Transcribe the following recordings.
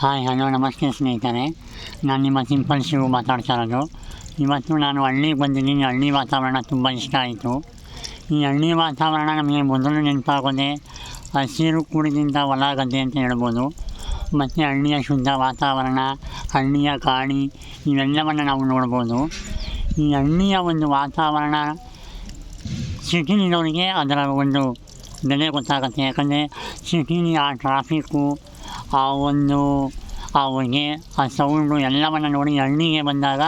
Hi, hello, ನಮಸ್ತೆ ಸ್ನೇಹಿತರೆ. ನಾನು ನಿಮ್ಮ ಸಿಂಪಲ್ ಶಿವು ಮಾತಾಡ್ತಾ ಇರೋದು. ಇವತ್ತು ನಾನು ಹಳ್ಳಿಗೆ ಬಂದಿದ್ದೀನಿ. ಹಳ್ಳಿ ವಾತಾವರಣ ತುಂಬ ಇಷ್ಟ ಆಯಿತು. ಈ ಹಳ್ಳಿ ವಾತಾವರಣ ನಮಗೆ ಮೊದಲು ನೆನಪಾಗೋದೆ ಹಸಿರು ಕೂಡಿದಂಥ ಹೊಲ ಗದ್ದೆ ಅಂತ ಹೇಳ್ಬೋದು. ಮತ್ತು ಹಳ್ಳಿಯ ಶುದ್ಧ ವಾತಾವರಣ, ಹಳ್ಳಿಯ ಗಾಳಿ, ಇವೆಲ್ಲವನ್ನು ನಾವು ನೋಡ್ಬೋದು. ಈ ಹಳ್ಳಿಯ ಒಂದು ವಾತಾವರಣ ಸಿಟಿಲಿರೋರಿಗೆ ಅದರ ಒಂದು ಬೆಲೆ ಗೊತ್ತಾಗುತ್ತೆ. ಯಾಕಂದರೆ ಸಿಟಿಲಿ ಆ ಟ್ರಾಫಿಕ್ಕು ಆ ಒಂದು ಹೊಗೆ ಆ ಸೌಂಡು ಎಲ್ಲವನ್ನು ನೋಡಿ ಹಣ್ಣಿಗೆ ಬಂದಾಗ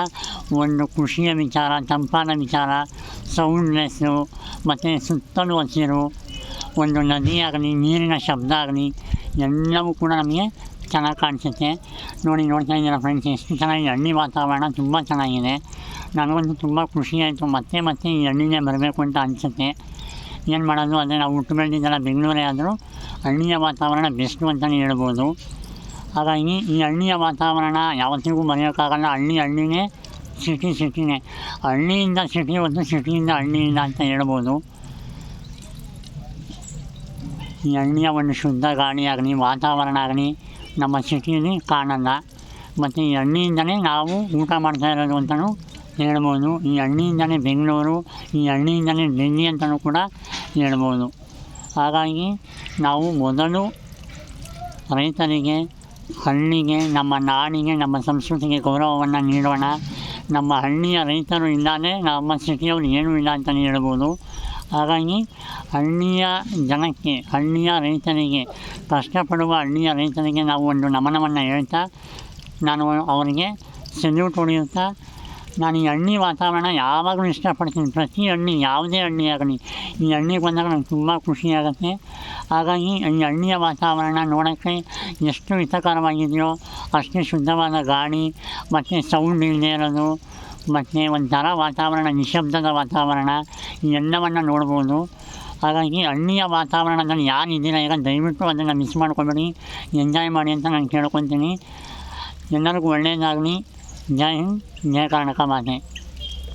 ಒಂದು ಖುಷಿಯ ವಿಚಾರ, ತಂಪಾದ ವಿಚಾರ, ಸೌಂಡ್ಲೆಸ್ಸು, ಮತ್ತು ಸುತ್ತಲೂ ಹಸಿರು, ಒಂದು ನದಿಯಾಗಲಿ ನೀರಿನ ಶಬ್ದ ಆಗಲಿ, ಎಲ್ಲವೂ ಕೂಡ ನಮಗೆ ಚೆನ್ನಾಗಿ ಕಾಣಿಸುತ್ತೆ. ನೋಡಿ, ನೋಡ್ತಾ ಇದ್ದೀರ ಫ್ರೆಂಡ್ಸ್ ಎಷ್ಟು ಚೆನ್ನಾಗಿ ಹಣ್ಣಿ ವಾತಾವರಣ, ತುಂಬ ಚೆನ್ನಾಗಿದೆ. ನನಗಂತೂ ತುಂಬ ಖುಷಿ ಆಯಿತು. ಮತ್ತೆ ಮತ್ತೆ ಈ ಹಣ್ಣಿನೇ ಬರಬೇಕು ಅಂತ ಅನಿಸುತ್ತೆ. ಏನು ಮಾಡೋದು? ಅದೇ ನಾವು ಹುಟ್ಟು ಬೆಳೆದಿದ್ದೆಲ್ಲ ಬೆಂಗಳೂರೇ ಆದರೂ ಹಳ್ಳಿಯ ವಾತಾವರಣ ಬೆಸ್ಟು ಅಂತಲೇ ಹೇಳ್ಬೋದು. ಹಾಗಾಗಿ ಈ ಹಳ್ಳಿಯ ವಾತಾವರಣ ಯಾವತ್ತಿಗೂ ಮರೆಯೋಕ್ಕಾಗಲ್ಲ. ಹಳ್ಳಿ ಹಳ್ಳಿನೇ ಸಿಟಿ ಸಿಟಿನೇ ಹಳ್ಳಿಯಿಂದ ಸಿಟಿ ಒಂದು ಸಿಟಿಯಿಂದ ಹಳ್ಳಿಯಿಂದ ಅಂತ ಹೇಳ್ಬೋದು. ಈ ಹಳ್ಳಿಯ ಒಂದು ಶುದ್ಧ ಗಾಳಿ ಆಗಲಿ, ವಾತಾವರಣ ಆಗಲಿ ನಮ್ಮ ಸಿಟಿಯಲ್ಲಿ ಕಾಣಲ್ಲ. ಮತ್ತು ಈ ಹಳ್ಳಿಯಿಂದಲೇ ನಾವು ಊಟ ಮಾಡ್ತಾ ಇರೋದು ಅಂತಲೂ ಹೇಳ್ಬೋದು. ಈ ಹಳ್ಳಿಯಿಂದಲೇ ಬೆಂಗಳೂರು, ಈ ಹಳ್ಳಿಯಿಂದಲೇ ಡೆಲ್ಲಿ ಅಂತಲೂ ಕೂಡ ಹೇಳ್ಬೋದು. ಹಾಗಾಗಿ ನಾವು ಮೊದಲು ರೈತರಿಗೆ, ಹಳ್ಳಿಗೆ, ನಮ್ಮ ನಾಡಿಗೆ, ನಮ್ಮ ಸಂಸ್ಕೃತಿಗೆ ಗೌರವವನ್ನು ನೀಡೋಣ. ನಮ್ಮ ಹಳ್ಳಿಯ ರೈತರು ಇಲ್ಲದೆ ನಮ್ಮ ಸಿಟಿಯವರು ಏನೂ ಇಲ್ಲ ಅಂತಲೇ ಹೇಳ್ಬೋದು. ಹಾಗಾಗಿ ಹಳ್ಳಿಯ ಜನಕ್ಕೆ, ಹಳ್ಳಿಯ ರೈತರಿಗೆ, ಕಷ್ಟಪಡುವ ಹಳ್ಳಿಯ ರೈತರಿಗೆ ನಾವು ಒಂದು ನಮನವನ್ನು ಹೇಳ್ತಾ, ನಾನು ಅವರಿಗೆ ಸೆಲ್ಯೂಟ್ ಹೊಡೆಯುತ್ತಾ ನಾನು ಈ ಹಳ್ಳಿ ವಾತಾವರಣ ಯಾವಾಗಲೂ ಇಷ್ಟಪಡ್ತೀನಿ. ಪ್ರತಿ ಹಳ್ಳಿ ಯಾವುದೇ ಹಳ್ಳಿ ಆಗಲಿ, ಈ ಹಳ್ಳಿಗೆ ಬಂದಾಗ ನಂಗೆ ತುಂಬ ಖುಷಿಯಾಗುತ್ತೆ. ಹಾಗಾಗಿ ಈ ಹಳ್ಳಿಯ ವಾತಾವರಣ ನೋಡೋಕ್ಕೆ ಎಷ್ಟು ಹಿತಕರವಾಗಿದೆಯೋ ಅಷ್ಟೇ ಶುದ್ಧವಾದ ಗಾಳಿ, ಮತ್ತು ಸೌಂಡ್ ಇಲ್ಲದೆ ಇರೋದು, ಮತ್ತು ಒಂಥರ ವಾತಾವರಣ, ನಿಶಬ್ದದ ವಾತಾವರಣ ಎಲ್ಲವನ್ನು ನೋಡ್ಬೋದು. ಹಾಗಾಗಿ ಹಳ್ಳಿಯ ವಾತಾವರಣದಲ್ಲಿ ಯಾರು ಇದ್ದೀರಾ ಈಗ ದಯವಿಟ್ಟು ಅದನ್ನು ಮಿಸ್ ಮಾಡ್ಕೊಬೇಡಿ. ಎಂಜಾಯ್ ಮಾಡಿ ಅಂತ ನಾನು ಕೇಳ್ಕೊತೀನಿ. ಎಲ್ಲರಿಗೂ ಒಳ್ಳೆಯದಾಗಲಿ nhai nhai càng là các bạn nhé